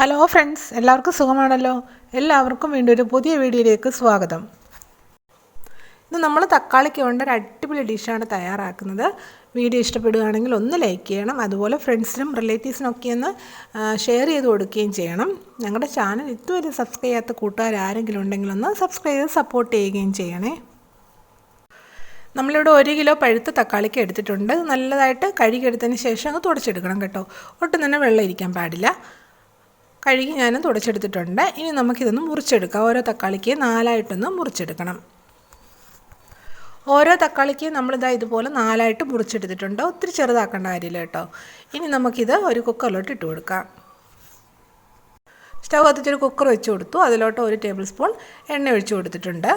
Hello friends എല്ലാവർക്കും സുഖമാണല്ലോ? എല്ലാവർക്കും വേണ്ടി ഒരു പുതിയ വീഡിയോയിലേക്ക് സ്വാഗതം. ഇന്ന് നമ്മൾ തക്കാളിക്ക് കൊണ്ട് ഒരു അടിപൊളി ഡിഷാണ് തയ്യാറാക്കുന്നത്. വീഡിയോ ഇഷ്ടപ്പെടുകയാണെങ്കിൽ ഒന്ന് ലൈക്ക് ചെയ്യണം. അതുപോലെ ഫ്രണ്ട്സിനും റിലേറ്റീവ്സിനും ഒക്കെ ഒന്ന് ഷെയർ ചെയ്ത് കൊടുക്കുകയും ചെയ്യണം. ഞങ്ങളുടെ ചാനൽ ഇതുവരെ സബ്സ്ക്രൈബ് ചെയ്യാത്ത കൂട്ടുകാർ ആരെങ്കിലും ഉണ്ടെങ്കിൽ ഒന്ന് സബ്സ്ക്രൈബ് ചെയ്ത് സപ്പോർട്ട് ചെയ്യുകയും ചെയ്യണേ. നമ്മളിവിടെ ഒരു കിലോ പഴുത്ത തക്കാളിക്ക് എടുത്തിട്ടുണ്ട്. നല്ലതായിട്ട് കഴുകിയെടുത്തതിന് ശേഷം അങ്ങ് തുടച്ചെടുക്കണം കേട്ടോ. ഒട്ടും തന്നെ വെള്ളം ഇരിക്കാൻ പാടില്ല. കഴുകി ഞാൻ തുടച്ചെടുത്തിട്ടുണ്ട്. ഇനി നമുക്കിതൊന്ന് മുറിച്ചെടുക്കാം. ഓരോ തക്കാളിക്ക് നാലായിട്ടൊന്ന് മുറിച്ചെടുക്കണം. ഓരോ തക്കാളിക്ക് നമ്മളിതാ ഇതുപോലെ നാലായിട്ട് മുറിച്ചെടുത്തിട്ടുണ്ട്. ഒത്തിരി ചെറുതാക്കേണ്ട കാര്യമില്ല കേട്ടോ. ഇനി നമുക്കിത് ഒരു കുക്കറിലോട്ട് ഇട്ട് കൊടുക്കാം. സ്റ്റവ് കത്തിച്ചൊരു കുക്കർ വെച്ച് കൊടുത്തു. അതിലോട്ട് ഒരു ടേബിൾ സ്പൂൺ എണ്ണ ഒഴിച്ചു കൊടുത്തിട്ടുണ്ട്.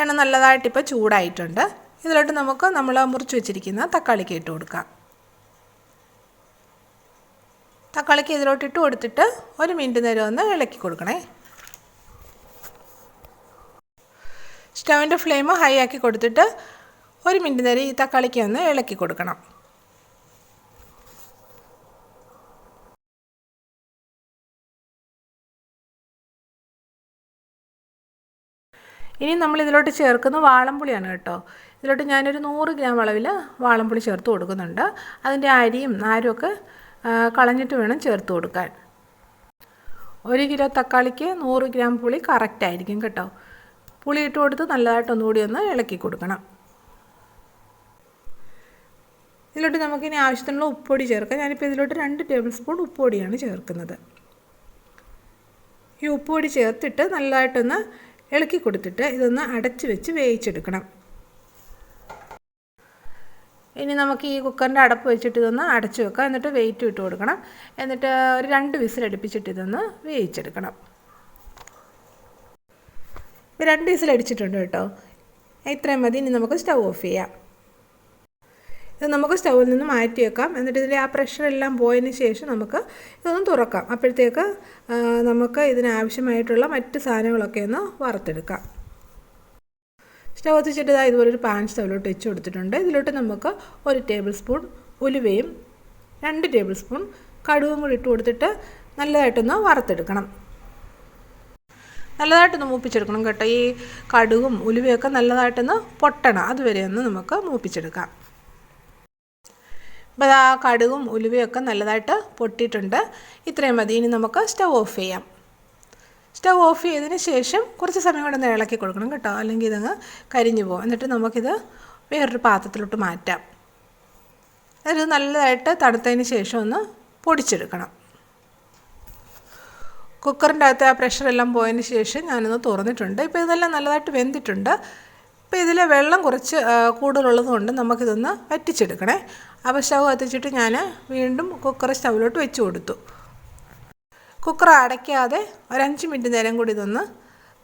എണ്ണ നല്ലതായിട്ട് ഇപ്പോൾ ചൂടായിട്ടുണ്ട്. ഇതിലോട്ട് നമുക്ക് നമ്മൾ മുറിച്ച് വെച്ചിരിക്കുന്ന തക്കാളിക്ക് ഇട്ട് കൊടുക്കാം. തക്കാളിക്ക് ഇതിലോട്ട് ഇട്ട് കൊടുത്തിട്ട് ഒരു മിനിറ്റ് നേരം ഒന്ന് ഇളക്കി കൊടുക്കണേ. സ്റ്റവിന്റെ ഫ്ലെയിം ഹൈ ആക്കി കൊടുത്തിട്ട് ഒരു മിനിറ്റ് നേരം ഈ തക്കാളിക്ക് ഒന്ന് ഇളക്കി കൊടുക്കണം. ഇനി നമ്മൾ ഇതിലോട്ട് ചേർക്കുന്ന വാളംപുളിയാണ് കേട്ടോ. ഇതിലോട്ട് ഞാനൊരു നൂറ് ഗ്രാം അളവിൽ വാളംപുളി ചേർത്ത് കൊടുക്കുന്നുണ്ട്. അതിന്റെ അരിയും നാരും ഒക്കെ കളഞ്ഞിട്ട് വേണം ചേർത്ത് കൊടുക്കാൻ. ഒരു കിലോ തക്കാളിക്ക് നൂറ് ഗ്രാം പുളി കറക്റ്റ് ആയിരിക്കും കേട്ടോ. പുളി ഇട്ട് കൊടുത്ത് നല്ലതായിട്ട് ഒന്നുകൂടി ഒന്ന് ഇളക്കി കൊടുക്കണം. ഇതിലോട്ട് നമുക്കിനി ആവശ്യത്തിനുള്ള ഉപ്പൊടി ചേർക്കാം. ഞാനിപ്പോൾ ഇതിലോട്ട് രണ്ട് ടേബിൾ സ്പൂൺ ഉപ്പൊടിയാണ് ചേർക്കുന്നത്. ഈ ഉപ്പൊടി ചേർത്തിട്ട് നല്ലതായിട്ടൊന്ന് ഇളക്കി കൊടുത്തിട്ട് ഇതൊന്ന് അടച്ച് വെച്ച് വേവിച്ചെടുക്കണം. ഇനി നമുക്ക് ഈ കുക്കറിന്റെ അടപ്പ് വെച്ചിട്ട് ഇതൊന്ന് അടച്ചു വെക്കാം. എന്നിട്ട് വെയിറ്റ് ഇട്ട് കൊടുക്കണം. എന്നിട്ട് ഒരു രണ്ട് വിസിലടിപ്പിച്ചിട്ട് ഇതൊന്ന് വേവിച്ചെടുക്കണം. രണ്ട് വിസിലടിച്ചിട്ടുണ്ട് കേട്ടോ. ഇത്രയും മതി. ഇനി നമുക്ക് സ്റ്റൗ ഓഫ് ചെയ്യാം. ഇത് നമുക്ക് സ്റ്റൗവിൽ നിന്ന് മാറ്റി വെക്കാം. എന്നിട്ട് ഇതിന്റെ ആ പ്രഷറെല്ലാം പോയതിന് ശേഷം നമുക്ക് ഇതൊന്ന് തുറക്കാം. അപ്പോഴത്തേക്ക് നമുക്ക് ഇതിനാവശ്യമായിട്ടുള്ള മറ്റ് സാധനങ്ങളൊക്കെ ഒന്ന് വറുത്തെടുക്കാം. സ്റ്റവ് ഇതുപോലെ ഇതുപോലൊരു പാൻ സ്റ്റവിലോട്ട് വെച്ച് കൊടുത്തിട്ടുണ്ട്. ഇതിലോട്ട് നമുക്ക് ഒരു ടേബിൾ സ്പൂൺ ഉലുവയും രണ്ട് ടേബിൾ സ്പൂൺ കടുവും കൂടി ഇട്ട് കൊടുത്തിട്ട് നല്ലതായിട്ടൊന്ന് വറുത്തെടുക്കണം. നല്ലതായിട്ടൊന്ന് മൂപ്പിച്ചെടുക്കണം കേട്ടോ. ഈ കടുകും ഉലുവയൊക്കെ നല്ലതായിട്ടൊന്ന് പൊട്ടണം. അതുവരെ ഒന്ന് നമുക്ക് മൂപ്പിച്ചെടുക്കാം. അപ്പോൾ ആ കടുകും ഉലുവയൊക്കെ നല്ലതായിട്ട് പൊട്ടിയിട്ടുണ്ട്. ഇത്രയും മതി. ഇനി നമുക്ക് സ്റ്റവ് ഓഫ് ചെയ്യാം. സ്റ്റവ് ഓഫ് ചെയ്തതിന് ശേഷം കുറച്ച് സമയം കൂടെ ഒന്ന് ഇളക്കി കൊടുക്കണം കേട്ടോ. അല്ലെങ്കിൽ ഇതങ്ങ് കരിഞ്ഞു പോകും. എന്നിട്ട് നമുക്കിത് വേറൊരു പാത്രത്തിലോട്ട് മാറ്റാം. എന്നിട്ട് നല്ലതായിട്ട് തണുത്തതിന് ശേഷം ഒന്ന് പൊടിച്ചെടുക്കണം. കുക്കറിന്റെ അകത്ത് ആ പ്രഷറെല്ലാം പോയതിന് ശേഷം ഞാനൊന്ന് തുറന്നിട്ടുണ്ട്. ഇപ്പോൾ ഇതെല്ലാം നല്ലതായിട്ട് വെന്തിട്ടുണ്ട്. ഇപ്പോൾ ഇതിൽ വെള്ളം കുറച്ച് കൂടുതലുള്ളത് കൊണ്ട് നമുക്കിതൊന്ന് വറ്റിച്ചെടുക്കണേ. അപ്പോൾ സ്റ്റവ് കത്തിച്ചിട്ട് ഞാൻ വീണ്ടും കുക്കർ സ്റ്റവിലോട്ട് വെച്ച് കൊടുത്തു. കുക്കർ അടയ്ക്കാതെ ഒരഞ്ച് മിനിറ്റ് നേരം കൂടി ഇതൊന്ന്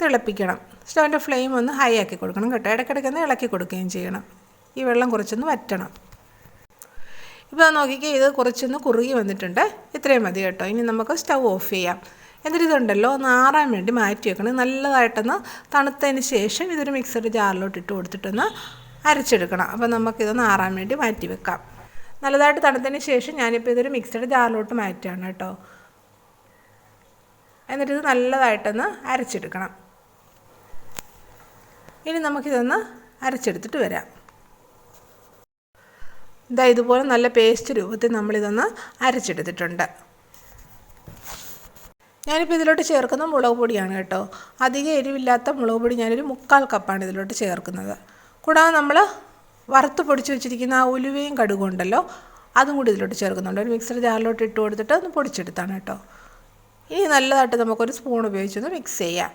തിളപ്പിക്കണം. സ്റ്റവിന്റെ ഫ്ലെയിം ഒന്ന് ഹൈ ആക്കി കൊടുക്കണം കേട്ടോ. ഇടയ്ക്കിടയ്ക്ക് ഒന്ന് ഇളക്കി കൊടുക്കുകയും ചെയ്യണം. ഈ വെള്ളം കുറച്ചൊന്ന് വറ്റണം. ഇപ്പോൾ നോക്കിക്കേ ഇത് കുറച്ചൊന്ന് കുറുകി വന്നിട്ടുണ്ട്. ഇത്രയും മതി കേട്ടോ. ഇനി നമുക്ക് സ്റ്റൗ ഓഫ് ചെയ്യാം. എന്നിട്ട് ഇതുണ്ടല്ലോ ഒന്ന് ആറാൻ വേണ്ടി മാറ്റി വെക്കണം. നല്ലതായിട്ടൊന്ന് തണുത്തതിന് ശേഷം ഇതൊരു മിക്സഡ് ജാറിലോട്ട് ഇട്ട് കൊടുത്തിട്ടൊന്ന് അരച്ചെടുക്കണം. അപ്പോൾ നമുക്കിതൊന്ന് ആറാൻ വേണ്ടി മാറ്റി വെക്കാം. നല്ലതായിട്ട് തണുത്തതിന് ശേഷം ഞാനിപ്പോൾ ഇതൊരു മിക്സഡ് ജാറിലോട്ട് മാറ്റുകയാണ് കേട്ടോ. എന്നിട്ട് ഇത് നല്ലതായിട്ടൊന്ന് അരച്ചെടുക്കണം. ഇനി നമുക്കിതൊന്ന് അരച്ചെടുത്തിട്ട് വരാം. ഇതാ ഇതുപോലെ നല്ല പേസ്റ്റ് രൂപത്തിൽ നമ്മളിതൊന്ന് അരച്ചെടുത്തിട്ടുണ്ട്. ഞാനിപ്പോൾ ഇതിലോട്ട് ചേർക്കുന്ന മുളക് പൊടിയാണ് കേട്ടോ. അധികം എരിവില്ലാത്ത മുളക് പൊടി ഞാനൊരു മുക്കാൽ കപ്പാണ് ഇതിലോട്ട് ചേർക്കുന്നത്. കൂടാതെ നമ്മൾ വറുത്ത് പൊടിച്ച് വെച്ചിരിക്കുന്ന ആ ഉലുവയും കടുകുണ്ടല്ലോ അതും കൂടി ഇതിലോട്ട് ചേർക്കുന്നുണ്ട്. ഒരു മിക്സർ ജാറിലോട്ട് ഇട്ട് കൊടുത്തിട്ട് ഒന്ന് പൊടിച്ചെടുത്താണ് കേട്ടോ. ഇനി നല്ലതായിട്ട് നമുക്കൊരു സ്പൂൺ ഉപയോഗിച്ചൊന്ന് മിക്സ് ചെയ്യാം.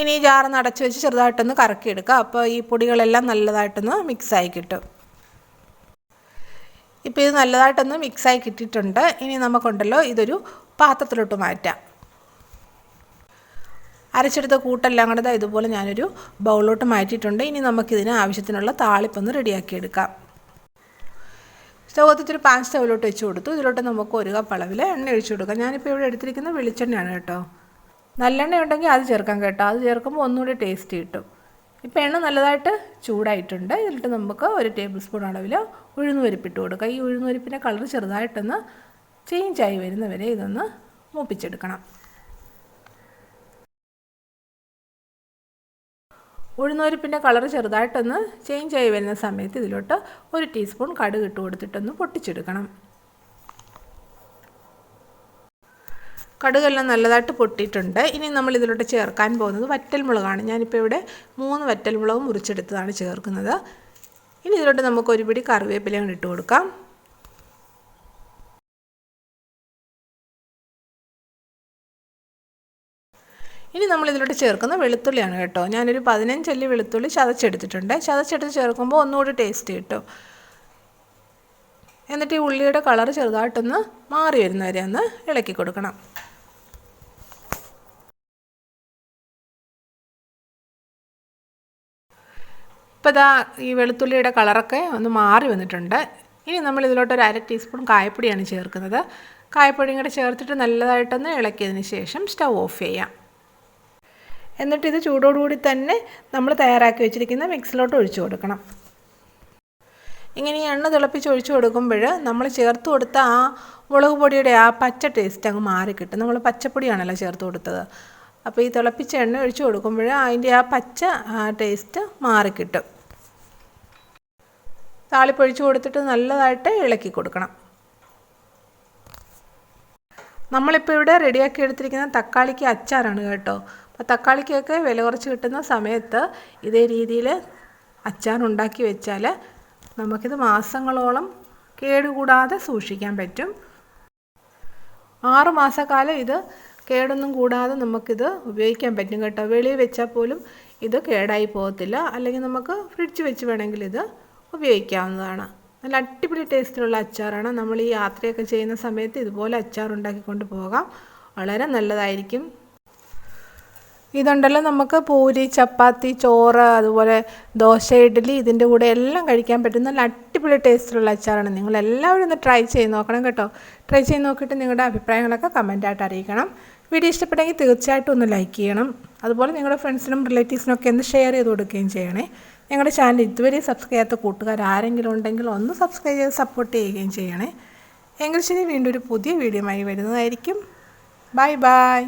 ഇനി ജാറൊന്ന് അടച്ചു വെച്ച് ചെറുതായിട്ടൊന്ന് കറക്കിയെടുക്കുക അപ്പോൾ ഈ പൊടികളെല്ലാം നല്ലതായിട്ടൊന്ന് മിക്സായി കിട്ടും. ഇപ്പോൾ ഇത് നല്ലതായിട്ടൊന്ന് മിക്സായി കിട്ടിയിട്ടുണ്ട്. ഇനി നമുക്കുണ്ടല്ലോ ഇതൊരു പാത്രത്തിലോട്ട് മാറ്റാം. അരച്ചെടുത്ത കൂട്ടെല്ലാം കൂടെ ഇതുപോലെ ഞാനൊരു ബൗളിലോട്ട് മാറ്റിയിട്ടുണ്ട്. ഇനി നമുക്കിതിന് ആവശ്യത്തിനുള്ള താളിപ്പൊന്ന് റെഡിയാക്കിയെടുക്കാം. സ്റ്റവ് കത്തിച്ചൊരു പാൻ സ്റ്റവിലോട്ട് വെച്ച് കൊടുത്തു. ഇതിലോട്ട് നമുക്ക് ഒരു കപ്പ് അളവിൽ എണ്ണ ഒഴിച്ചു കൊടുക്കാം. ഞാനിപ്പോൾ ഇവിടെ എടുത്തിരിക്കുന്ന വെളിച്ചെണ്ണയാണ് കേട്ടോ. നല്ലെണ്ണ ഉണ്ടെങ്കിൽ അത് ചേർക്കാം കേട്ടോ. അത് ചേർക്കുമ്പോൾ ഒന്നുകൂടി ടേസ്റ്റ് കിട്ടും. ഇപ്പോൾ എണ്ണ നല്ലതായിട്ട് ചൂടായിട്ടുണ്ട്. ഇതിലിട്ട് നമുക്ക് ഒരു ടേബിൾ സ്പൂൺ അളവിൽ ഉഴുന്നുപരിപ്പിട്ട് കൊടുക്കുക ഈ ഉഴുന്നുപരിപ്പിന്റെ കളർ ചെറുതായിട്ടൊന്ന് ചേഞ്ചായി വരുന്നവരെ ഇതൊന്ന് മൂപ്പിച്ചെടുക്കണം. ഉഴുന്നുപരിപ്പിന്റെ കളർ ചെറുതായിട്ടൊന്ന് ചേഞ്ച് ആയി വരുന്ന സമയത്ത് ഇതിലോട്ട് ഒരു ടീസ്പൂൺ കടുക് ഇട്ട് കൊടുത്തിട്ടൊന്ന് പൊട്ടിച്ചെടുക്കണം. കടുകെല്ലാം നല്ലതായിട്ട് പൊട്ടിയിട്ടുണ്ട്. ഇനി നമ്മൾ ഇതിലോട്ട് ചേർക്കാൻ പോകുന്നത് വറ്റൽമുളകാണ്. ഞാനിപ്പോൾ ഇവിടെ മൂന്ന് വറ്റൽമുളക് മുറിച്ചെടുത്തതാണ് ചേർക്കുന്നത്. ഇനി ഇതിലോട്ട് നമുക്ക് ഒരു പിടി കറിവേപ്പിലയും ഇട്ട് കൊടുക്കാം. ഇനി നമ്മൾ ഇതിലോട്ട് ചേർക്കുന്ന വെളുത്തുള്ളിയാണ് കേട്ടോ. ഞാനൊരു പതിനഞ്ചല്ലി വെളുത്തുള്ളി ചതച്ചെടുത്തിട്ടുണ്ട്. ചതച്ചെടുത്ത് ചേർക്കുമ്പോൾ ഒന്നുകൂടി ടേസ്റ്റ് കിട്ടും. എന്നിട്ട് ഈ ഉള്ളിയുടെ കളർ ചെറുതായിട്ടൊന്ന് മാറി വരുന്നവരെ ഒന്ന് ഇളക്കി കൊടുക്കണം. ഇപ്പോൾ ഇതാ ഈ വെളുത്തുള്ളിയുടെ കളറൊക്കെ ഒന്ന് മാറി വന്നിട്ടുണ്ട്. ഇനി നമ്മൾ ഇതിലോട്ട് ഒരു അര ടീസ്പൂൺ കായപ്പൊടിയാണ് ചേർക്കുന്നത്. കായപ്പൊടിയും കൂടെ ചേർത്തിട്ട് നല്ലതായിട്ടൊന്ന് ഇളക്കിയതിന് ശേഷം സ്റ്റൗ ഓഫ് ചെയ്യാം. എന്നിട്ട് ഇത് ചൂടോടുകൂടി തന്നെ നമ്മൾ തയ്യാറാക്കി വെച്ചിരിക്കുന്ന മിക്സിലോട്ട് ഒഴിച്ചു കൊടുക്കണം. ഇങ്ങനെ ഈ എണ്ണ തിളപ്പിച്ച് ഒഴിച്ചു കൊടുക്കുമ്പോൾ നമ്മൾ ചേർത്ത് കൊടുത്ത ആ മുളക് പൊടിയുടെ ആ പച്ച ടേസ്റ്റ് അങ്ങ് മാറിക്കിട്ടും നമ്മൾ പച്ചപ്പൊടിയാണല്ലോ ചേർത്ത് കൊടുത്തത്. അപ്പോൾ ഈ തിളപ്പിച്ച എണ്ണ ഒഴിച്ചു കൊടുക്കുമ്പോൾ അതിന്റെ ആ പച്ച ടേസ്റ്റ് മാറിക്കിട്ടും താളിപ്പൊഴിച്ച് കൊടുത്തിട്ട് നല്ലതായിട്ട് ഇളക്കി കൊടുക്കണം. നമ്മളിപ്പോൾ ഇവിടെ റെഡിയാക്കി എടുത്തിരിക്കുന്ന തക്കാളിക്ക് അച്ചാറാണ് കേട്ടോ. അപ്പോൾ തക്കാളിക്കൊക്കെ വില കുറച്ച് കിട്ടുന്ന സമയത്ത് ഇതേ രീതിയിൽ അച്ചാർ ഉണ്ടാക്കി വെച്ചാൽ നമുക്കിത് മാസങ്ങളോളം കേടുകൂടാതെ സൂക്ഷിക്കാൻ പറ്റും. ആറ് മാസക്കാലം ഇത് കേടൊന്നും കൂടാതെ നമുക്കിത് ഉപയോഗിക്കാൻ പറ്റും കേട്ടോ. വെളിയിൽ വെച്ചാൽ പോലും ഇത് കേടായി പോകത്തില്ല. അല്ലെങ്കിൽ നമുക്ക് ഫ്രിഡ്ജ് വെച്ച് വേണമെങ്കിൽ ഇത് ഉപയോഗിക്കാവുന്നതാണ്. നല്ല അടിപൊളി ടേസ്റ്റിലുള്ള അച്ചാറാണ്. നമ്മൾ ഈ യാത്രയൊക്കെ ചെയ്യുന്ന സമയത്ത് ഇതുപോലെ അച്ചാർ ഉണ്ടാക്കിക്കൊണ്ട് പോകാം. വളരെ നല്ലതായിരിക്കും. ഇതുണ്ടല്ലോ നമുക്ക് പൂരി ചപ്പാത്തി ചോറ് അതുപോലെ ദോശ ഇഡ്ഡലി ഇതിന്റെ കൂടെ എല്ലാം കഴിക്കാൻ പറ്റുന്ന നല്ല അടിപൊളി ടേസ്റ്റിലുള്ള അച്ചാറാണ്. നിങ്ങൾ എല്ലാവരും ഒന്ന് ട്രൈ ചെയ്ത് നോക്കണം കേട്ടോ. ട്രൈ ചെയ്ത് നോക്കിയിട്ട് നിങ്ങളുടെ അഭിപ്രായങ്ങളൊക്കെ കമന്റായിട്ട് അറിയിക്കണം. വീഡിയോ ഇഷ്ടപ്പെട്ടെങ്കിൽ തീർച്ചയായിട്ടും ഒന്ന് ലൈക്ക് ചെയ്യണം. അതുപോലെ നിങ്ങളുടെ ഫ്രണ്ട്സിനും റിലേറ്റീവ്സിനും ഒക്കെ ഒന്ന് ഷെയർ ചെയ്ത് കൊടുക്കുകയും ചെയ്യണേ. ഞങ്ങളുടെ ചാനൽ ഇതുവരെ സബ്സ്ക്രൈബ് ചെയ്യാത്ത കൂട്ടുകാർ ആരെങ്കിലും ഉണ്ടെങ്കിൽ ഒന്ന് സബ്സ്ക്രൈബ് ചെയ്ത് സപ്പോർട്ട് ചെയ്യുകയും ചെയ്യണേ. എങ്കിൽ ശരി വീണ്ടും ഒരു പുതിയ വീഡിയോ ആയി വരുന്നതായിരിക്കും. Bye bye.